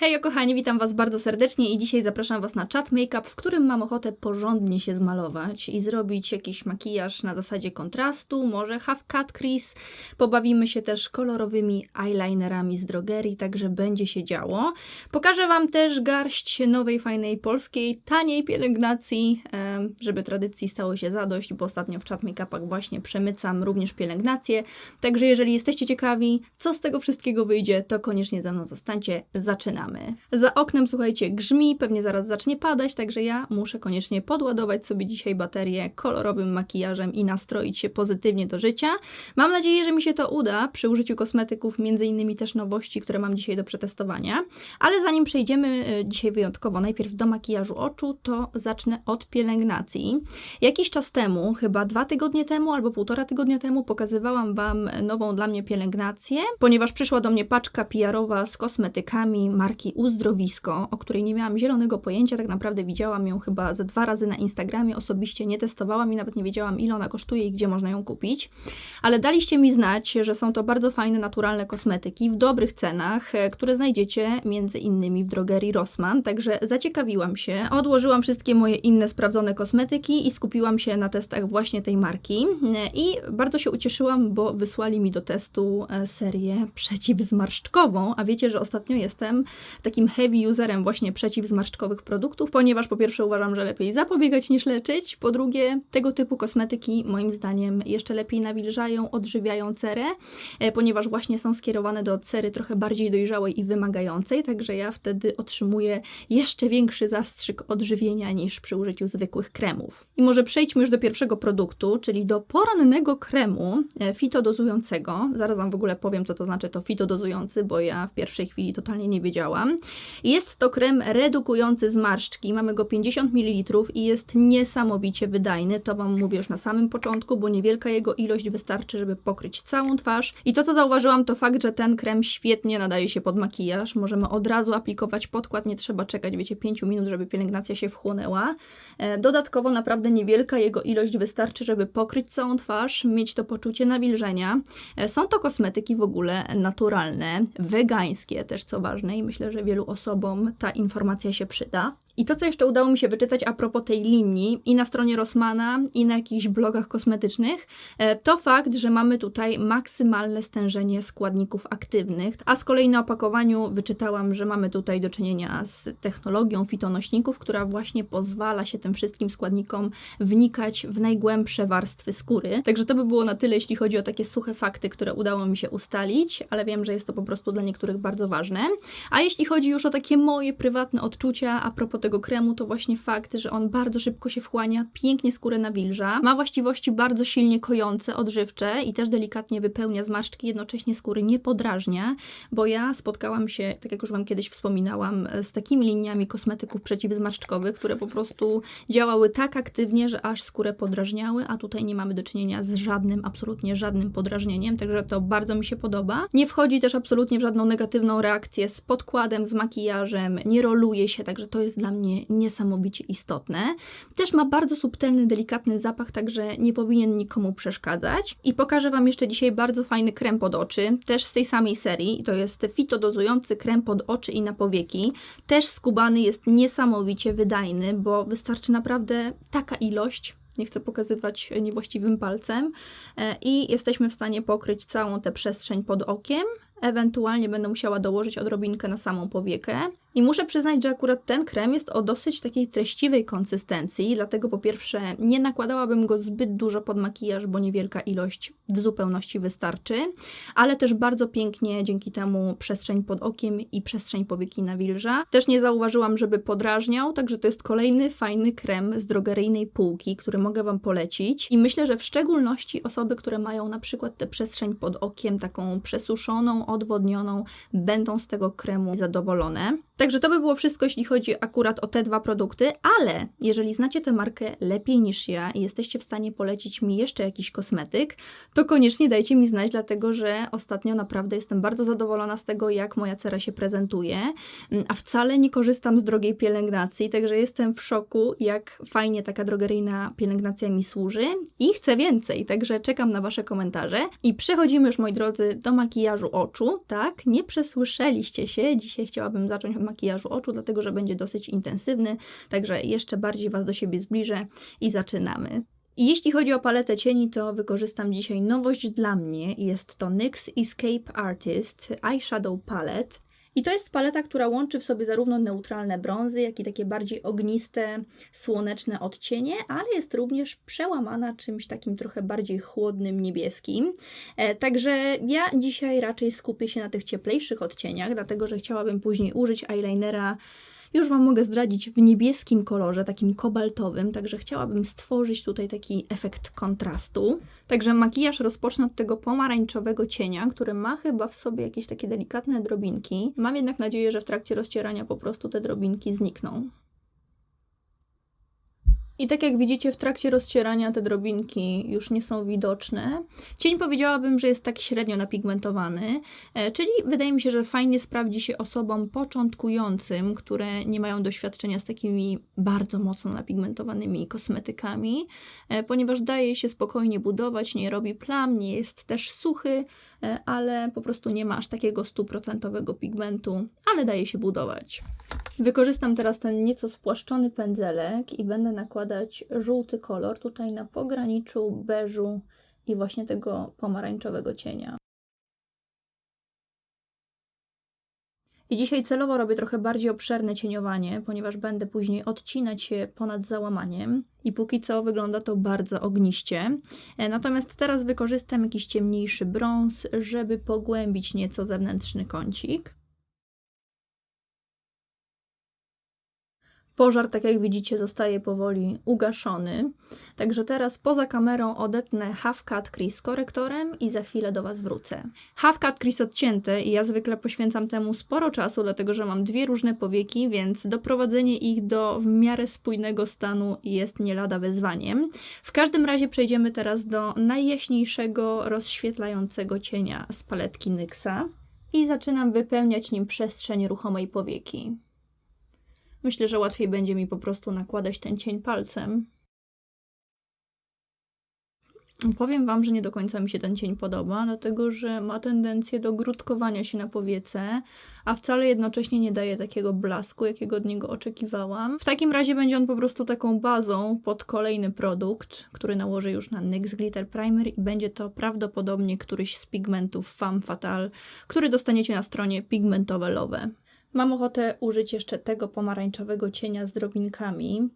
Hej, kochani, witam Was bardzo serdecznie i dzisiaj zapraszam Was na chat make-up, w którym mam ochotę porządnie się zmalować i zrobić jakiś makijaż na zasadzie kontrastu, może half cut crease. Pobawimy się też kolorowymi eyelinerami z drogerii, także będzie się działo. Pokażę Wam też garść nowej, fajnej polskiej, taniej pielęgnacji, żeby tradycji stało się zadość, bo ostatnio w chat make-upach właśnie przemycam również pielęgnację. Także jeżeli jesteście ciekawi, co z tego wszystkiego wyjdzie, to koniecznie ze mną zostańcie. Zaczynamy. Za oknem, słuchajcie, grzmi, pewnie zaraz zacznie padać, także ja muszę koniecznie podładować sobie dzisiaj baterię kolorowym makijażem i nastroić się pozytywnie do życia. Mam nadzieję, że mi się to uda przy użyciu kosmetyków, między innymi też nowości, które mam dzisiaj do przetestowania. Ale zanim przejdziemy e, dzisiaj wyjątkowo najpierw do makijażu oczu, to zacznę od pielęgnacji. Jakiś czas temu, chyba dwa tygodnie temu albo półtora tygodnia temu, pokazywałam Wam nową dla mnie pielęgnację, ponieważ przyszła do mnie paczka PR-owa z kosmetykami marki Uzdrowisko, o której nie miałam zielonego pojęcia. Tak naprawdę widziałam ją chyba ze dwa razy na Instagramie. Osobiście nie testowałam i nawet nie wiedziałam, ile ona kosztuje i gdzie można ją kupić. Ale daliście mi znać, że są to bardzo fajne, naturalne kosmetyki w dobrych cenach, e, które znajdziecie między innymi w drogerii Rossmann. Także zaciekawiłam się, odłożyłam wszystkie moje inne sprawdzone kosmetyki i skupiłam się na testach właśnie tej marki. E, I bardzo się ucieszyłam, bo wysłali mi do testu e, serię przeciwzmarszczkową. A wiecie, że ostatnio jestem takim heavy userem właśnie przeciwzmarszczkowych produktów, ponieważ po pierwsze uważam, że lepiej zapobiegać niż leczyć, po drugie tego typu kosmetyki moim zdaniem jeszcze lepiej nawilżają, odżywiają cerę, e, ponieważ właśnie są skierowane do cery trochę bardziej dojrzałej i wymagającej, także ja wtedy otrzymuję jeszcze większy zastrzyk odżywienia niż przy użyciu zwykłych kremów. I może przejdźmy już do pierwszego produktu, czyli do porannego kremu e, fitodozującego. Zaraz Wam w ogóle powiem, co to znaczy to fitodozujący, bo ja w pierwszej chwili totalnie nie wiedziałam. Jest to krem redukujący zmarszczki. Mamy go 50 ml i jest niesamowicie wydajny. To Wam mówię już na samym początku, bo niewielka jego ilość wystarczy, żeby pokryć całą twarz. I to, co zauważyłam, to fakt, że ten krem świetnie nadaje się pod makijaż. Możemy od razu aplikować podkład, nie trzeba czekać, wiecie, 5 minut, żeby pielęgnacja się wchłonęła. E, Dodatkowo naprawdę niewielka jego ilość wystarczy, żeby pokryć całą twarz, mieć to poczucie nawilżenia. E, Są to kosmetyki w ogóle naturalne, wegańskie też co ważne i myślę, że wielu osobom ta informacja się przyda. I to, co jeszcze udało mi się wyczytać a propos tej linii i na stronie Rossmana, i na jakichś blogach kosmetycznych, e, to fakt, że mamy tutaj maksymalne stężenie składników aktywnych, a z kolei na opakowaniu wyczytałam, że mamy tutaj do czynienia z technologią fitonośników, która właśnie pozwala się tym wszystkim składnikom wnikać w najgłębsze warstwy skóry. Także to by było na tyle, jeśli chodzi o takie suche fakty, które udało mi się ustalić, ale wiem, że jest to po prostu dla niektórych bardzo ważne. A jeśli chodzi już o takie moje prywatne odczucia a propos tego kremu, to właśnie fakt, że on bardzo szybko się wchłania, pięknie skórę nawilża, ma właściwości bardzo silnie kojące, odżywcze i też delikatnie wypełnia zmarszczki, jednocześnie skóry nie podrażnia, bo ja spotkałam się, tak jak już Wam kiedyś wspominałam, z takimi liniami kosmetyków przeciwzmarszczkowych, które po prostu działały tak aktywnie, że aż skórę podrażniały, a tutaj nie mamy do czynienia z żadnym, absolutnie żadnym podrażnieniem, także to bardzo mi się podoba. Nie wchodzi też absolutnie w żadną negatywną reakcję z podkładem, z makijażem, nie roluje się, także to jest dla mnie niesamowicie istotne. Też ma bardzo subtelny, delikatny zapach, także nie powinien nikomu przeszkadzać. I pokażę Wam jeszcze dzisiaj bardzo fajny krem pod oczy, też z tej samej serii. To jest fitodozujący krem pod oczy i na powieki. Też skubany jest niesamowicie wydajny, bo wystarczy naprawdę taka ilość, nie chcę pokazywać niewłaściwym palcem, e, i jesteśmy w stanie pokryć całą tę przestrzeń pod okiem. Ewentualnie będę musiała dołożyć odrobinkę na samą powiekę. I muszę przyznać, że akurat ten krem jest o dosyć takiej treściwej konsystencji, dlatego po pierwsze nie nakładałabym go zbyt dużo pod makijaż, bo niewielka ilość w zupełności wystarczy, ale też bardzo pięknie dzięki temu przestrzeń pod okiem i przestrzeń powieki nawilża. Też nie zauważyłam, żeby podrażniał, także to jest kolejny fajny krem z drogeryjnej półki, który mogę Wam polecić. I myślę, że w szczególności osoby, które mają na przykład tę przestrzeń pod okiem taką przesuszoną, odwodnioną, będą z tego kremu zadowolone. Także to by było wszystko, jeśli chodzi akurat o te dwa produkty, ale jeżeli znacie tę markę lepiej niż ja i jesteście w stanie polecić mi jeszcze jakiś kosmetyk, to koniecznie dajcie mi znać, dlatego że ostatnio naprawdę jestem bardzo zadowolona z tego, jak moja cera się prezentuje, mm, a wcale nie korzystam z drogiej pielęgnacji, także jestem w szoku, jak fajnie taka drogeryjna pielęgnacja mi służy i chcę więcej, także czekam na Wasze komentarze. I przechodzimy już, moi drodzy, do makijażu oczu, tak? Nie przesłyszeliście się, dzisiaj chciałabym zacząć od makijażu oczu, dlatego że będzie dosyć intensywny, także jeszcze bardziej Was do siebie zbliżę i zaczynamy. I jeśli chodzi o paletę cieni, to wykorzystam dzisiaj nowość dla mnie. Jest to NYX Escape Artist Eyeshadow Palette. I to jest paleta, która łączy w sobie zarówno neutralne brązy, jak i takie bardziej ogniste, słoneczne odcienie, ale jest również przełamana czymś takim trochę bardziej chłodnym, niebieskim. E, także ja dzisiaj raczej skupię się na tych cieplejszych odcieniach, dlatego że chciałabym później użyć eyelinera już Wam mogę zdradzić w niebieskim kolorze, takim kobaltowym, także chciałabym stworzyć tutaj taki efekt kontrastu. Także makijaż rozpocznę od tego pomarańczowego cienia, który ma chyba w sobie jakieś takie delikatne drobinki. Mam jednak nadzieję, że w trakcie rozcierania po prostu te drobinki znikną. I tak jak widzicie, w trakcie rozcierania te drobinki już nie są widoczne. Cień powiedziałabym, że jest tak średnio napigmentowany, e, czyli wydaje mi się, że fajnie sprawdzi się osobom początkującym, które nie mają doświadczenia z takimi bardzo mocno napigmentowanymi kosmetykami, e, ponieważ daje się spokojnie budować, nie robi plam, nie jest też suchy, e, ale po prostu nie ma aż takiego stuprocentowego pigmentu, ale daje się budować. Wykorzystam teraz ten nieco spłaszczony pędzelek i będę nakładać żółty kolor tutaj na pograniczu beżu i właśnie tego pomarańczowego cienia. I dzisiaj celowo robię trochę bardziej obszerne cieniowanie, ponieważ będę później odcinać się ponad załamaniem i póki co wygląda to bardzo ogniście. E, natomiast teraz wykorzystam jakiś ciemniejszy brąz, żeby pogłębić nieco zewnętrzny kącik. Pożar, tak jak widzicie, zostaje powoli ugaszony. Także teraz poza kamerą odetnę Half Cut Crease z korektorem i za chwilę do Was wrócę. Half Cut Crease odcięte i ja zwykle poświęcam temu sporo czasu, dlatego że mam dwie różne powieki, więc doprowadzenie ich do w miarę spójnego stanu jest nie lada wyzwaniem. W każdym razie przejdziemy teraz do najjaśniejszego, rozświetlającego cienia z paletki NYXa i zaczynam wypełniać nim przestrzeń ruchomej powieki. Myślę, że łatwiej będzie mi po prostu nakładać ten cień palcem. Powiem Wam, że nie do końca mi się ten cień podoba, dlatego że ma tendencję do grudkowania się na powiece, a wcale jednocześnie nie daje takiego blasku, jakiego od niego oczekiwałam. W takim razie będzie on po prostu taką bazą pod kolejny produkt, który nałożę już na NYX Glitter Primer i będzie to prawdopodobnie któryś z pigmentów Femme Fatale, który dostaniecie na stronie Pigmentowe Love. Mam ochotę użyć jeszcze tego pomarańczowego cienia z drobinkami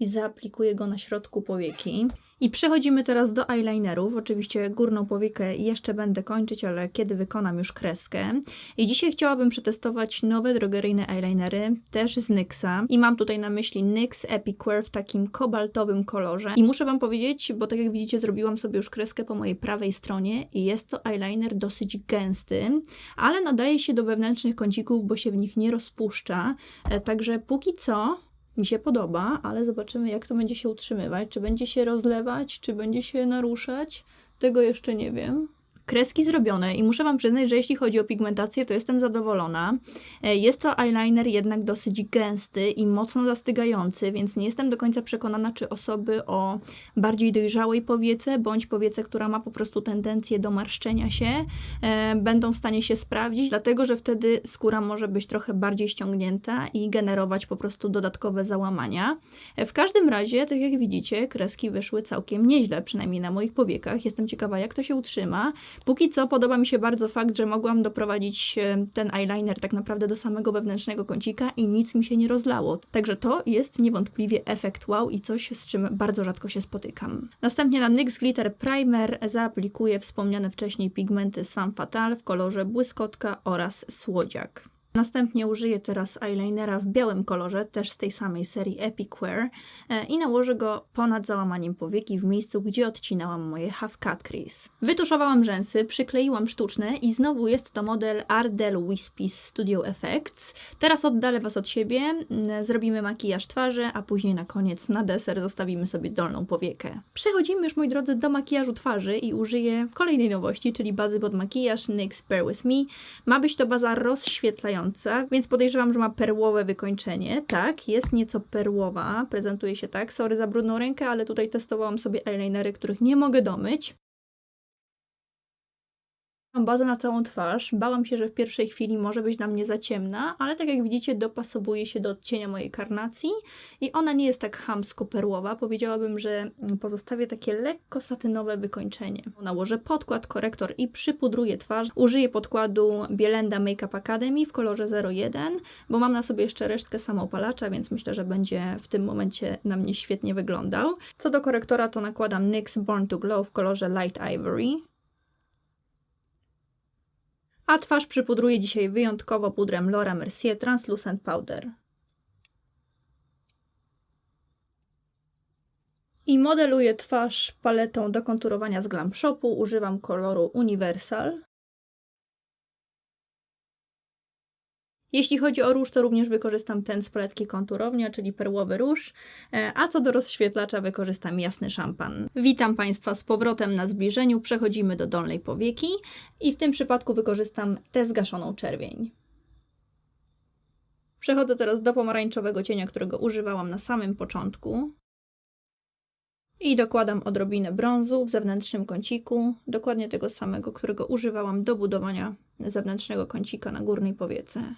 i zaaplikuję go na środku powieki. I przechodzimy teraz do eyelinerów. Oczywiście górną powiekę jeszcze będę kończyć, ale kiedy wykonam już kreskę. I dzisiaj chciałabym przetestować nowe drogeryjne eyelinery, też z NYXa. I mam tutaj na myśli NYX Epic Wear w takim kobaltowym kolorze. I muszę Wam powiedzieć, bo tak jak widzicie zrobiłam sobie już kreskę po mojej prawej stronie i jest to eyeliner dosyć gęsty, ale nadaje się do wewnętrznych kącików, bo się w nich nie rozpuszcza. E, także póki co mi się podoba, ale zobaczymy, jak to będzie się utrzymywać. Czy będzie się rozlewać, czy będzie się naruszać. Tego jeszcze nie wiem kreski zrobione i muszę Wam przyznać, że jeśli chodzi o pigmentację, to jestem zadowolona. E, jest to eyeliner jednak dosyć gęsty i mocno zastygający, więc nie jestem do końca przekonana, czy osoby o bardziej dojrzałej powiece, bądź powiece, która ma po prostu tendencję do marszczenia się, e, będą w stanie się sprawdzić, dlatego że wtedy skóra może być trochę bardziej ściągnięta i generować po prostu dodatkowe załamania. E, w każdym razie, tak jak widzicie, kreski wyszły całkiem nieźle, przynajmniej na moich powiekach. Jestem ciekawa, jak to się utrzyma. Póki co podoba mi się bardzo fakt, że mogłam doprowadzić e, ten eyeliner tak naprawdę do samego wewnętrznego kącika i nic mi się nie rozlało. Także to jest niewątpliwie efekt wow i coś, z czym bardzo rzadko się spotykam. Następnie na NYX Glitter Primer zaaplikuję wspomniane wcześniej pigmenty z Fatale w kolorze błyskotka oraz słodziak. Następnie użyję teraz eyelinera w białym kolorze, też z tej samej serii Epic Wear e, i nałożę go ponad załamaniem powieki w miejscu, gdzie odcinałam moje half cut crease. Wytuszowałam rzęsy, przykleiłam sztuczne i znowu jest to model Ardell Wispy Studio Effects. Teraz oddalę Was od siebie, zrobimy makijaż twarzy, a później na koniec na deser zostawimy sobie dolną powiekę. Przechodzimy już, moi drodzy, do makijażu twarzy i użyję kolejnej nowości, czyli bazy pod makijaż NYX Bear With Me. Ma być to baza rozświetlająca więc podejrzewam, że ma perłowe wykończenie. Tak, jest nieco perłowa, prezentuje się tak. Sorry za brudną rękę, ale tutaj testowałam sobie eyelinery, których nie mogę domyć. Bazę na całą twarz. Bałam się, że w pierwszej chwili może być na mnie za ciemna, ale tak jak widzicie, dopasowuje się do odcienia mojej karnacji i ona nie jest tak chamsko perłowa. Powiedziałabym, że pozostawię takie lekko satynowe wykończenie. Nałożę podkład, korektor i przypudruję twarz. Użyję podkładu Bielenda Makeup Academy w kolorze 01, bo mam na sobie jeszcze resztkę samoopalacza, więc myślę, że będzie w tym momencie na mnie świetnie wyglądał. Co do korektora, to nakładam NYX Born to Glow w kolorze Light Ivory. A twarz przypudruję dzisiaj wyjątkowo pudrem Laura Mercier Translucent Powder. I modeluję twarz paletą do konturowania z Glam Shopu. Używam koloru Universal. Jeśli chodzi o róż, to również wykorzystam ten z paletki konturownia, czyli perłowy róż, e, a co do rozświetlacza wykorzystam jasny szampan. Witam Państwa z powrotem na zbliżeniu, przechodzimy do dolnej powieki i w tym przypadku wykorzystam tę zgaszoną czerwień. Przechodzę teraz do pomarańczowego cienia, którego używałam na samym początku. I dokładam odrobinę brązu w zewnętrznym kąciku, dokładnie tego samego, którego używałam do budowania zewnętrznego kącika na górnej powiece.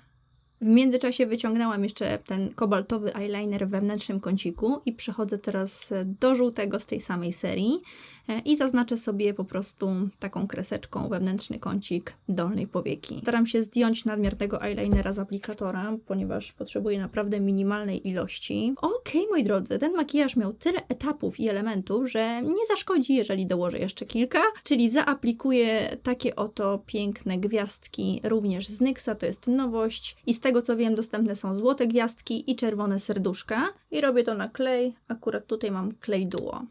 W międzyczasie wyciągnęłam jeszcze ten kobaltowy eyeliner w wewnętrznym kąciku i przechodzę teraz do żółtego z tej samej serii e, i zaznaczę sobie po prostu taką kreseczką wewnętrzny kącik dolnej powieki. Staram się zdjąć nadmiar tego eyelinera z aplikatora, ponieważ potrzebuję naprawdę minimalnej ilości. Okej, okay, moi drodzy, ten makijaż miał tyle etapów i elementów, że nie zaszkodzi, jeżeli dołożę jeszcze kilka, czyli zaaplikuję takie oto piękne gwiazdki również z NYXa, to jest nowość i tego co wiem dostępne są złote gwiazdki i czerwone serduszka i robię to na klej, akurat tutaj mam klej duo.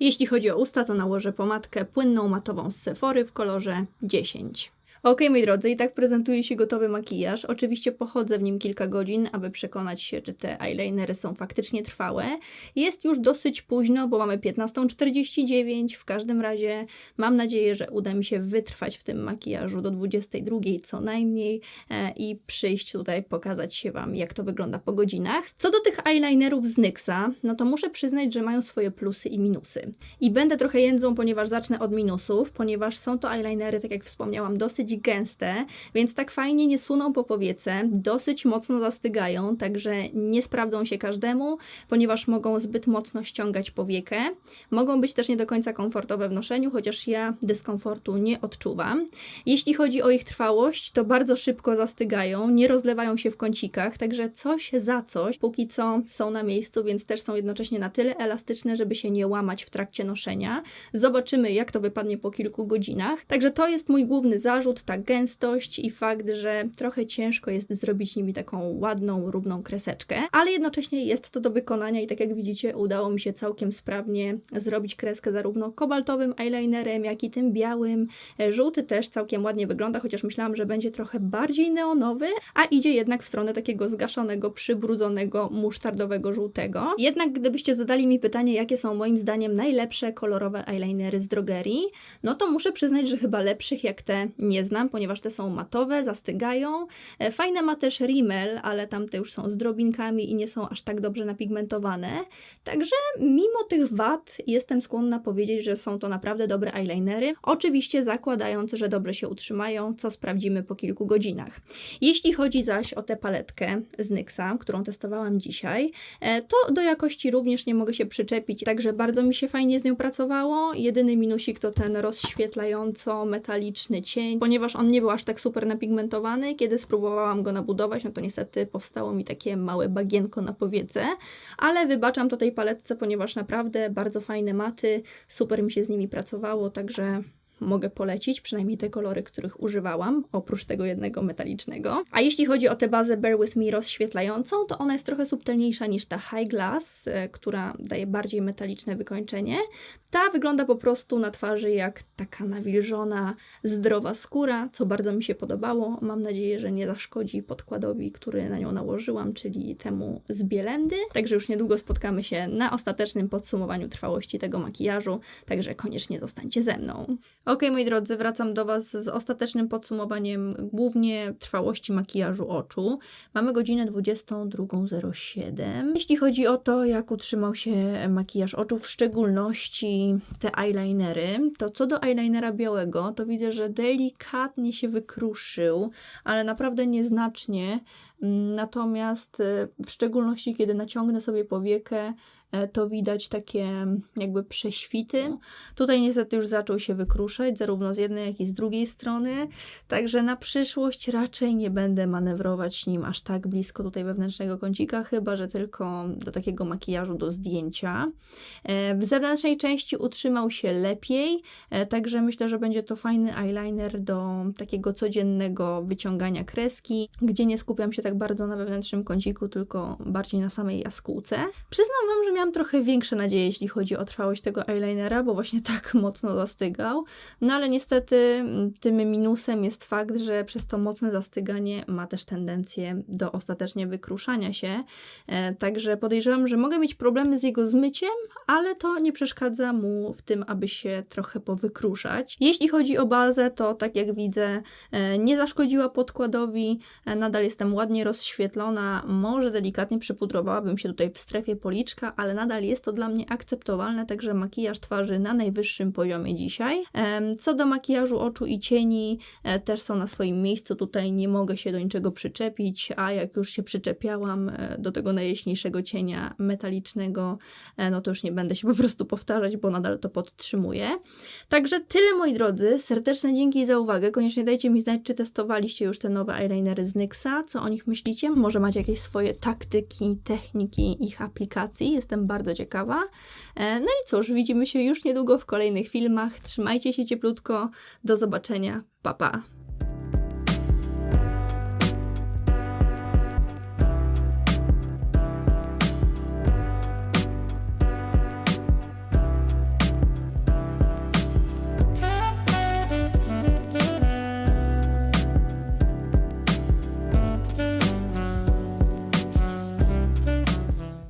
Jeśli chodzi o usta, to nałożę pomadkę płynną matową z Sephory w kolorze 10. Ok, moi drodzy, i tak prezentuje się gotowy makijaż. Oczywiście pochodzę w nim kilka godzin, aby przekonać się, czy te eyelinery są faktycznie trwałe. Jest już dosyć późno, bo mamy 15.49. W każdym razie mam nadzieję, że uda mi się wytrwać w tym makijażu do 22 co najmniej e, i przyjść tutaj, pokazać się Wam, jak to wygląda po godzinach. Co do tych eyelinerów z NYXa, no to muszę przyznać, że mają swoje plusy i minusy. I będę trochę jędzą, ponieważ zacznę od minusów, ponieważ są to eyelinery, tak jak wspomniałam, dosyć gęste, więc tak fajnie nie suną po powiece, dosyć mocno zastygają, także nie sprawdzą się każdemu, ponieważ mogą zbyt mocno ściągać powiekę. Mogą być też nie do końca komfortowe w noszeniu, chociaż ja dyskomfortu nie odczuwam. Jeśli chodzi o ich trwałość, to bardzo szybko zastygają, nie rozlewają się w kącikach, także coś za coś. Póki co są na miejscu, więc też są jednocześnie na tyle elastyczne, żeby się nie łamać w trakcie noszenia. Zobaczymy, jak to wypadnie po kilku godzinach. Także to jest mój główny zarzut ta gęstość i fakt, że trochę ciężko jest zrobić nimi taką ładną, równą kreseczkę, ale jednocześnie jest to do wykonania i tak jak widzicie, udało mi się całkiem sprawnie zrobić kreskę zarówno kobaltowym eyelinerem, jak i tym białym. Żółty też całkiem ładnie wygląda, chociaż myślałam, że będzie trochę bardziej neonowy, a idzie jednak w stronę takiego zgaszonego, przybrudzonego, musztardowego żółtego. Jednak gdybyście zadali mi pytanie, jakie są moim zdaniem najlepsze kolorowe eyelinery z drogerii, no to muszę przyznać, że chyba lepszych jak te nie znam, ponieważ te są matowe, zastygają. E, fajne ma też Rimmel, ale tamte już są z drobinkami i nie są aż tak dobrze napigmentowane. Także mimo tych wad jestem skłonna powiedzieć, że są to naprawdę dobre eyelinery. Oczywiście zakładając, że dobrze się utrzymają, co sprawdzimy po kilku godzinach. Jeśli chodzi zaś o tę paletkę z NYXa, którą testowałam dzisiaj, e, to do jakości również nie mogę się przyczepić, także bardzo mi się fajnie z nią pracowało. Jedyny minusik to ten rozświetlająco metaliczny cień, ponieważ ponieważ on nie był aż tak super napigmentowany. Kiedy spróbowałam go nabudować, no to niestety powstało mi takie małe bagienko na powiece, ale wybaczam to tej paletce, ponieważ naprawdę bardzo fajne maty, super mi się z nimi pracowało, także mogę polecić, przynajmniej te kolory, których używałam, oprócz tego jednego metalicznego. A jeśli chodzi o tę bazę Bear With Me rozświetlającą, to ona jest trochę subtelniejsza niż ta High Glass, e, która daje bardziej metaliczne wykończenie. Ta wygląda po prostu na twarzy jak taka nawilżona, zdrowa skóra, co bardzo mi się podobało. Mam nadzieję, że nie zaszkodzi podkładowi, który na nią nałożyłam, czyli temu z Bielendy. Także już niedługo spotkamy się na ostatecznym podsumowaniu trwałości tego makijażu, także koniecznie zostańcie ze mną. Ok, moi drodzy, wracam do Was z ostatecznym podsumowaniem głównie trwałości makijażu oczu. Mamy godzinę 22.07. Jeśli chodzi o to, jak utrzymał się makijaż oczu, w szczególności te eyelinery, to co do eyelinera białego, to widzę, że delikatnie się wykruszył, ale naprawdę nieznacznie. Natomiast e, w szczególności, kiedy naciągnę sobie powiekę, to widać takie jakby prześwity. Tutaj niestety już zaczął się wykruszać, zarówno z jednej, jak i z drugiej strony. Także na przyszłość raczej nie będę manewrować nim aż tak blisko tutaj wewnętrznego kącika, chyba że tylko do takiego makijażu do zdjęcia. E, W zewnętrznej części utrzymał się lepiej, e, także myślę, że będzie to fajny eyeliner do takiego codziennego wyciągania kreski, gdzie nie skupiam się tak bardzo na wewnętrznym kąciku, tylko bardziej na samej jaskółce. Przyznam Wam, że miałam trochę większe nadzieje, jeśli chodzi o trwałość tego eyelinera, bo właśnie tak mocno zastygał. No ale niestety mm, tym minusem jest fakt, że przez to mocne zastyganie ma też tendencję do ostatecznie wykruszania się. E, także podejrzewam, że mogę mieć problemy z jego zmyciem, ale to nie przeszkadza mu w tym, aby się trochę powykruszać. Jeśli chodzi o bazę, to tak jak widzę, e, nie zaszkodziła podkładowi, e, nadal jestem ładnie rozświetlona, może delikatnie przypudrowałabym się tutaj w strefie policzka, ale nadal jest to dla mnie akceptowalne, także makijaż twarzy na najwyższym poziomie dzisiaj. Co do makijażu oczu i cieni, e, też są na swoim miejscu, tutaj nie mogę się do niczego przyczepić, a jak już się przyczepiałam e, do tego najjaśniejszego cienia metalicznego, e, no to już nie będę się po prostu powtarzać, bo nadal to podtrzymuję. Także tyle moi drodzy, serdeczne dzięki za uwagę. Koniecznie dajcie mi znać, czy testowaliście już te nowe eyelinery z NYXa, co o nich myślicie. Może macie jakieś swoje taktyki, techniki ich aplikacji. Jestem bardzo ciekawa. E, No i cóż, widzimy się już niedługo w kolejnych filmach. Trzymajcie się cieplutko. Do zobaczenia. Pa pa.